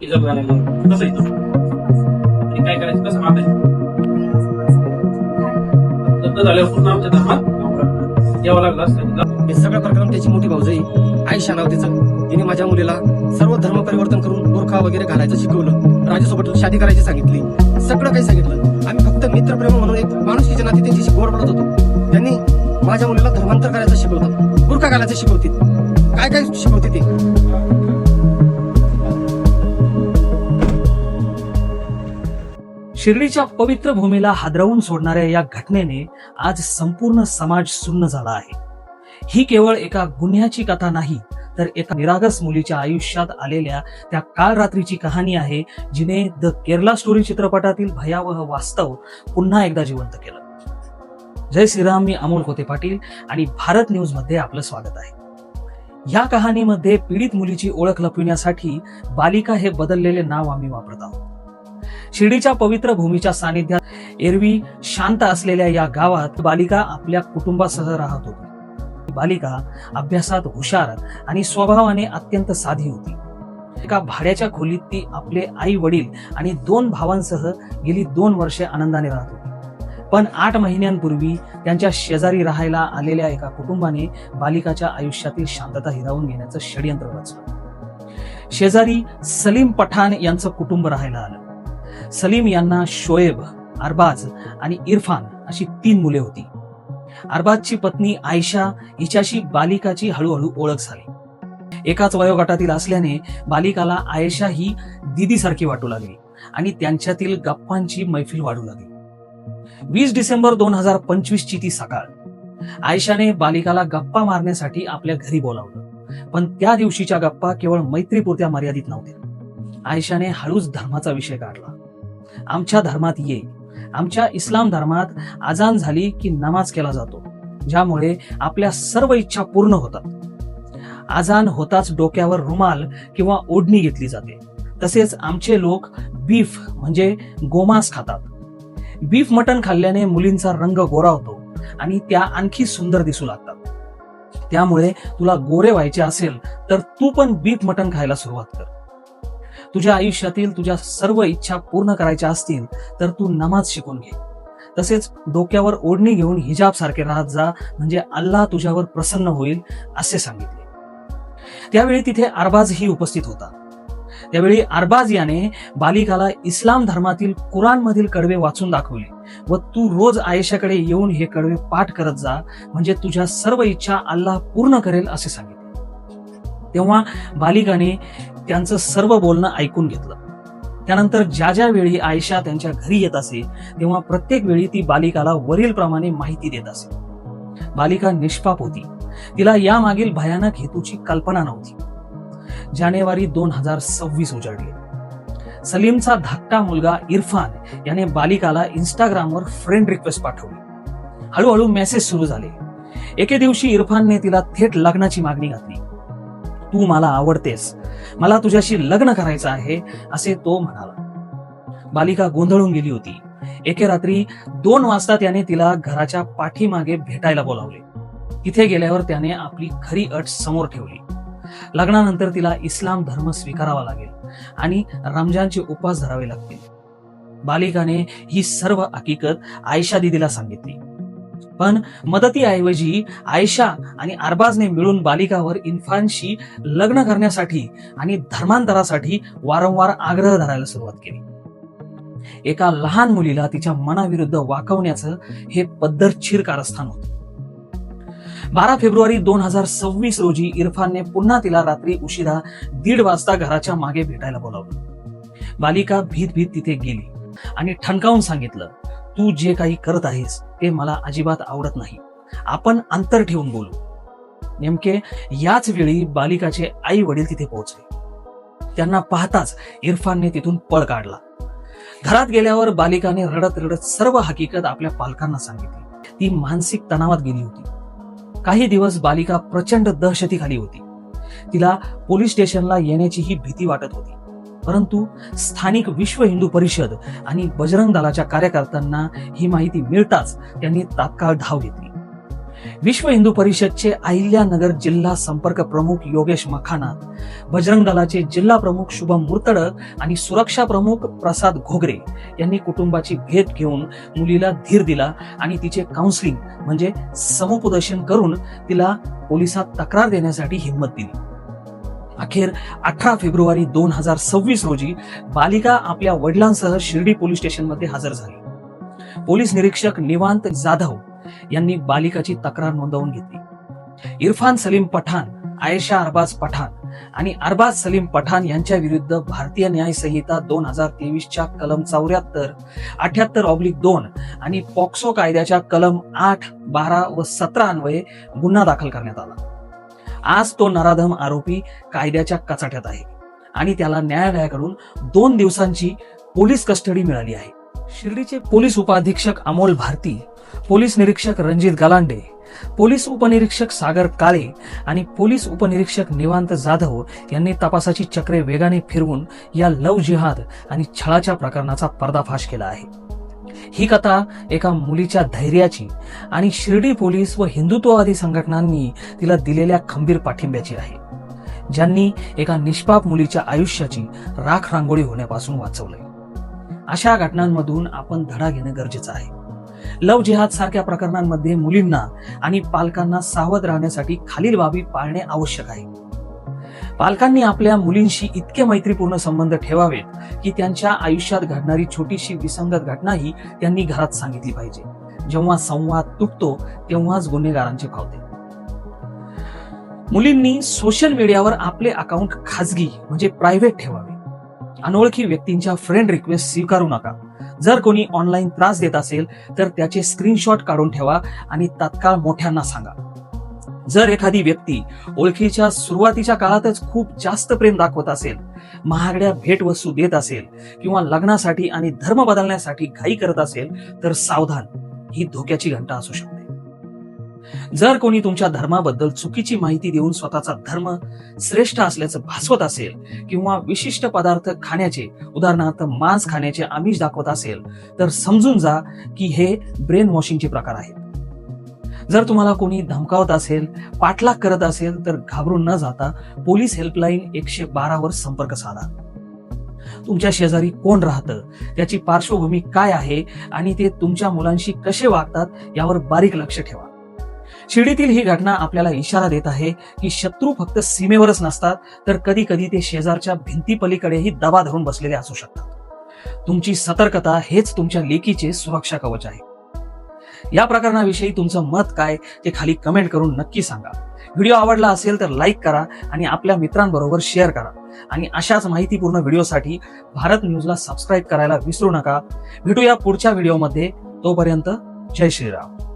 इज्जत घालायला कसं येतो आणि काय करायचं? कसं मागायचं लग्न झाल्यावर पूर्ण आमच्या धर्मात यावं लागलं असतं. हे सगळा प्रकरण त्याची मोठी भाऊजाई आयशा नाव तिचं तिने माझ्या मुलीला सर्व धर्म परिवर्तन करून गोरखा वगैरे घालायचं शिकवलं. राजासोबत शादी करायची सांगितली. सगळं काही सांगितलं. आम्ही फक्त मित्रप्रेम म्हणून एक माणूस माणुसकीच्या नाते त्यांच्याशी गोड बोलत होतो. त्यांनी माझ्या मुलीला धर्मांतर करायचं शिकवलं. बुरखा घालायचं शिकवते काय काय शिकवते ते? शिर्डीच्या पवित्र भूमीला हादरवून सोडणाऱ्या या घटनेने आज संपूर्ण समाज सुन्न झाला आहे. ही केवळ एका गुन्ह्याची कथा नाही तर एका निरागस मुलीच्या आयुष्यात आलेल्या त्या काळ रात्रीची कहाणी आहे जिने द केरला स्टोरी चित्रपटातील भयावह वास्तव पुन्हा एकदा जिवंत केलं. जय श्रीराम मी अमोल कोते पाटील आणि भारत न्यूजमध्ये आपलं स्वागत आहे. या कहाणीमध्ये पीडित मुलीची ओळख लपविण्यासाठी बालिका हे बदललेले नाव आम्ही वापरत आहोत. शिर्डीच्या पवित्र भूमीच्या सानिध्यात एरवी शांत असलेल्या या गावात बालिका आपल्या कुटुंबासह राहत होती. बालिका अभ्यासात हुशार आणि स्वभावाने अत्यंत साधी होती. एका भाड्याच्या खोलीत ती आपले आई वडील आणि दोन भावांसह गेली दोन वर्षे आनंदाने राहत होती. पण आठ महिन्यांपूर्वी त्यांच्या शेजारी राहायला आलेल्या एका कुटुंबाने बालिकाच्या आयुष्यातील शांतता हिरावून घेण्याचं षडयंत्र रचलं. शेजारी सलीम पठाण यांचं कुटुंब राहायला आलं. सलीम यांना शोएब अरबाज आणि इरफान अशी तीन मुले होती. अरबाजची पत्नी आयशा हिच्याशी बालिकाची हळूहळू ओळख झाली. एकाच वयोगटातील असल्याने बालिकाला आयशा ही दिदीसारखी वाटू लागली आणि त्यांच्यातील गप्पांची मैफिल वाढू लागली. वीस डिसेंबर दोन हजार पंचवीस ची ती सकाळ. आयशाने बालिकाला गप्पा मारण्यासाठी आपल्या घरी बोलावलं पण त्या दिवशीच्या गप्पा केवळ मैत्रीपुरत्या मर्यादित नव्हत्या. आयशाने हळूच धर्माचा विषय काढला आमच्या धर्मात ये. आमच्या इस्लाम धर्मात आजान झाली की नमाज केला जातो ज्यामुळे आपल्या सर्व इच्छा पूर्ण होतात. आजान होताच डोक्यावर रुमाल किंवा ओढणी घेतली जाते. तसेच आमचे लोक बीफ म्हणजे गोमांस खातात. बीफ मटण खाल्ल्याने मुलींचा रंग गोरा होतो आणि त्या आणखी सुंदर दिसू लागतात. त्यामुळे तुला गोरे व्हायचे असेल तर तू पण बीफ मटण खायला सुरुवात कर. तुझ्या आयुष्यातील तुझ्या सर्व इच्छा पूर्ण करायच्या असतील तर तू नमाज शिकून घे. तसेच डोक्यावर ओढणी घेऊन हिजाब सारखे राहत जा म्हणजे अल्लाह तुझ्यावर प्रसन्न होईल असे सांगितले. त्यावेळी तिथे अरबाजही उपस्थित होता. त्यावेळी अरबाज याने बालिकाला इस्लाम धर्मातील कुराण मधील कडवे वाचून दाखवले व तू रोज आयशाकडे येऊन हे कडवे पाठ करत जा म्हणजे तुझ्या सर्व इच्छा अल्लाह पूर्ण करेल असे सांगितले. तेव्हा बालिकाने त्यांचं सर्व बोलणं ऐकून घेतलं. त्यानंतर ज्या ज्या वेळी आयशा त्यांच्या घरी येत असे तेव्हा प्रत्येक वेळी ती बालिकाला वरील प्रमाणे माहिती देत असे. बालिका निष्पाप होती. तिला यामागील भयानक हेतूची कल्पना नव्हती. जानेवारी दोन हजार सव्वीस उजाडले सलीमचा धाकटा मुलगा इरफान याने बालिकाला इंस्टाग्रामवर फ्रेंड रिक्वेस्ट पाठवली. हळूहळू मेसेज सुरू झाले. एके दिवशी इरफानने तिला थेट लग्नाची मागणी घातली. तू मला आवडतेस. मला तुझ्याशी लग्न करायचं आहे असे तो म्हणाला. बालिका गोंधळून गेली होती. एके रात्री दोन वाजता त्याने तिला घराच्या पाठीमागे भेटायला बोलावले. तिथे गेल्यावर त्याने आपली खरी अट समोर ठेवली. लग्नानंतर तिला इस्लाम धर्म स्वीकारावा लागेल आणि रमजानचे उपवास धरावे लागतील. बालिकाने ही सर्व हकीकत आयशा दिदीला सांगितली. पण मदतीऐवजी आयशा आणि अरबाजने मिळून बालिकावर इन्फानशी लग्न करण्यासाठी आणि धर्मांतरासाठी वारंवार आग्रह धरायला सुरुवात केली. एका लहान मुलीला तिच्या मनाविरुद्ध वाकवण्याचं हे पद्धतशीर कारस्थान होतं. बारा फेब्रुवारी दोन हजार सव्वीस रोजी इरफानने पुन्हा तिला रात्री उशिरा दीड वाजता घराच्या मागे भेटायला बोलावलं. बालिका भीत भीत तिथे गेली आणि ठणकावून सांगितलं तू जे काही करत आहेस ते मला अजिबात आवडत नाही. आपण अंतर ठेवून बोलू. नेमके याच वेळी बालिकाचे आई वडील तिथे पोहोचले. त्यांना पाहताच इरफानने तिथून पळ काढला. घरात गेल्यावर बालिकाने रडत रडत सर्व हकीकत आपल्या पालकांना सांगितली. ती मानसिक तणावात गेली होती. काही दिवस बालिका प्रचंड दहशतीखाली होती. तिला पोलीस स्टेशनला येण्याची ही भीती वाटत होती. परंतु स्थानिक विश्व हिंदू परिषद आणि बजरंग दलाच्या कार्यकर्त्यांना ही माहिती मिळताच त्यांनी तात्काळ धाव घेतली. विश्व हिंदू परिषदचे अहिल्यानगर जिल्हा संपर्क प्रमुख योगेश मखाना बजरंग दलाचे जिल्हा प्रमुख शुभम मुर्तड आणि सुरक्षा प्रमुख प्रसाद घोगरे यांनी कुटुंबाची भेट घेऊन मुलीला धीर दिला आणि तिचे काउन्सिलिंग म्हणजे समुपदर्शन करून तिला पोलिसात तक्रार देण्यासाठी हिंमत दिली. अखेर अठरा फेब्रुवारी दोन हजार सव्वीस रोजी बालिका आपल्या वडिलांसह शिर्डी पोलीस स्टेशनमध्ये हजर झाली. पोलीस निरीक्षक निवांत जाधव यांनी बालिकाची तक्रार नोंदवून घेतली. इरफान सलीम पठाण आयशा अरबाज पठाण आणि अरबाज सलीम पठाण यांच्या विरुद्ध भारतीय न्याय संहिता दोन हजार तेवीसच्या कलम चौऱ्याहत्तर अठ्याहत्तर ऑब्लिक दोन आणि पॉक्सो कायद्याच्या कलम आठ बारा व सतरा अन्वये गुन्हा दाखल करण्यात आला. आज तो नराधम आरोपी कायद्याच्या कचाट्यात आहे. आणि त्याला न्यायालयाकडून दोन दिवसांची पोलीस कस्टडी मिळाली आहे. शिर्डीचे पोलीस उपाधीक्षक अमोल भारती पोलीस निरीक्षक रणजित गलांडे पोलीस उपनिरीक्षक सागर काळे आणि पोलीस उपनिरीक्षक निवांत जाधव यांनी तपासाची चक्रे वेगाने फिरवून या लव जिहाद आणि छळाच्या प्रकरणाचा पर्दाफाश केला आहे. ही कथा एका मुलीच्या धैर्याची आणि शिर्डी पोलीस व हिंदुत्ववादी संघटनांनी तिला दिलेल्या खंबीर पाठिंब्याची आहे ज्यांनी एका निष्पाप मुलीच्या आयुष्याची राख रांगोळी होण्यापासून वाचवलंय. अशा घटनांमधून आपण धडा घेणं गरजेचं आहे. लव जिहाद सारख्या प्रकरणांमध्ये मुलींना आणि पालकांना सावध राहण्यासाठी खालील बाबी पाळणे आवश्यक आहे. पालकांनी आपल्या मुलींशी इतके मैत्रीपूर्ण संबंध ठेवावेत की त्यांच्या आयुष्यात घडणारी छोटीशी विसंगत घटनाही त्यांनी घरात सांगितली पाहिजे. जेव्हा संवाद तुटतो तेव्हाच गुन्हेगारांचे पावते मुलींनी सोशल मीडियावर आपले अकाउंट खाजगी म्हणजे प्रायव्हेट ठेवावे. अनोळखी व्यक्तींच्या फ्रेंड रिक्वेस्ट स्वीकारू नका. जर कोणी ऑनलाईन त्रास देत असेल तर त्याचे स्क्रीनशॉट काढून ठेवा आणि तात्काळ मोठ्यांना सांगा. जर एखादी व्यक्ती ओळखीच्या सुरुवातीच्या काळातच खूप जास्त प्रेम दाखवत असेल महागड्या भेटवस्तू देत असेल किंवा लग्नासाठी आणि धर्म बदलण्यासाठी घाई करत असेल तर सावधान ही धोक्याची घंटा असू शकते. जर कोणी तुमच्या धर्माबद्दल चुकीची माहिती देऊन स्वतःचा धर्म श्रेष्ठ असल्याचं भासवत असेल किंवा विशिष्ट पदार्थ खाण्याचे उदाहरणार्थ मांस खाण्याचे आमिष दाखवत असेल तर समजून जा की हे ब्रेन वॉशिंगचे प्रकार आहेत. जर तुम्हाला कोणी धमकावत असेल पाठलाग करत असेल तर घाबरून न जाता पोलीस हेल्पलाईन एकशे बारावर संपर्क साधा. तुमच्या शेजारी कोण राहतं? त्याची पार्श्वभूमी काय आहे? आणि ते तुमच्या मुलांशी कसे वागतात? यावर बारीक लक्ष ठेवा. शिर्डीतील ही घटना आपल्याला इशारा देत आहे की शत्रू फक्त सीमेवरच नसतात तर कधी कधी ते शेजारच्या भिंतीपलीकडेही दबा धरून बसलेले असू शकतात. तुमची सतर्कता हेच तुमच्या लेकीचे सुरक्षा कवच आहे. या प्रकरणाविषयी तुमचं मत काय ते खाली कमेंट करून नक्की सांगा. व्हिडिओ आवडला असेल तर लाईक करा आणि आपल्या मित्रांबरोबर शेअर करा. आणि अशाच माहितीपूर्ण व्हिडिओसाठी भारत न्यूजला सबस्क्राईब करायला विसरू नका. भेटूया पुढच्या व्हिडिओमध्ये तोपर्यंत जय श्रीराम.